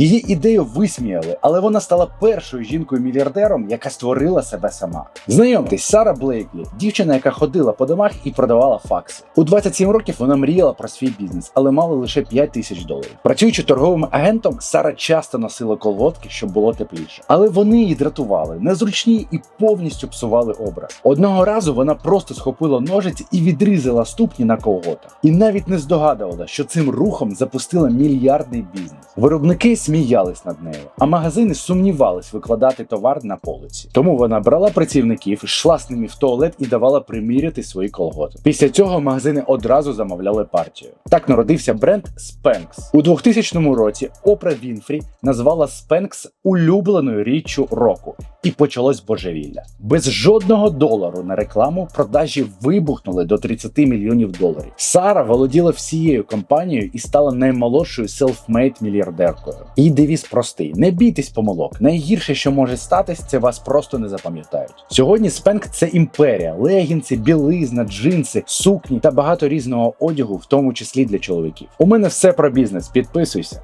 Її ідею висміяли, але вона стала першою жінкою-мільярдером, яка створила себе сама. Знайомтесь, Сара Блейклі, дівчина, яка ходила по домах і продавала факси. У 27 років вона мріяла про свій бізнес, але мала лише 5 тисяч доларів. Працюючи торговим агентом, Сара часто носила колготки, щоб було тепліше. Але вони її дратували, незручні і повністю псували образ. Одного разу вона просто схопила ножиці і відрізала ступні на колготах. І навіть не здогадувала, що цим рухом запустила мільярдний бізнес. Виробники сміялись над нею, а магазини сумнівались викладати товар на полиці. Тому вона брала працівників, йшла з ними в туалет і давала приміряти свої колготи. Після цього магазини одразу замовляли партію. Так народився бренд Spanx. У 2000 році Опра Вінфрі назвала Spanx улюбленою річчю року. І почалось божевілля. Без жодного долару на рекламу продажі вибухнули до 30 мільйонів доларів. Сара володіла всією компанією і стала наймолодшою селфмейд мільярдеркою. Її девіз простий: не бійтесь помилок. Найгірше, що може статись, це вас просто не запам'ятають. Сьогодні Спенк це імперія, легінці, білизна, джинси, сукні та багато різного одягу, в тому числі для чоловіків. У мене все про бізнес. Підписуйся.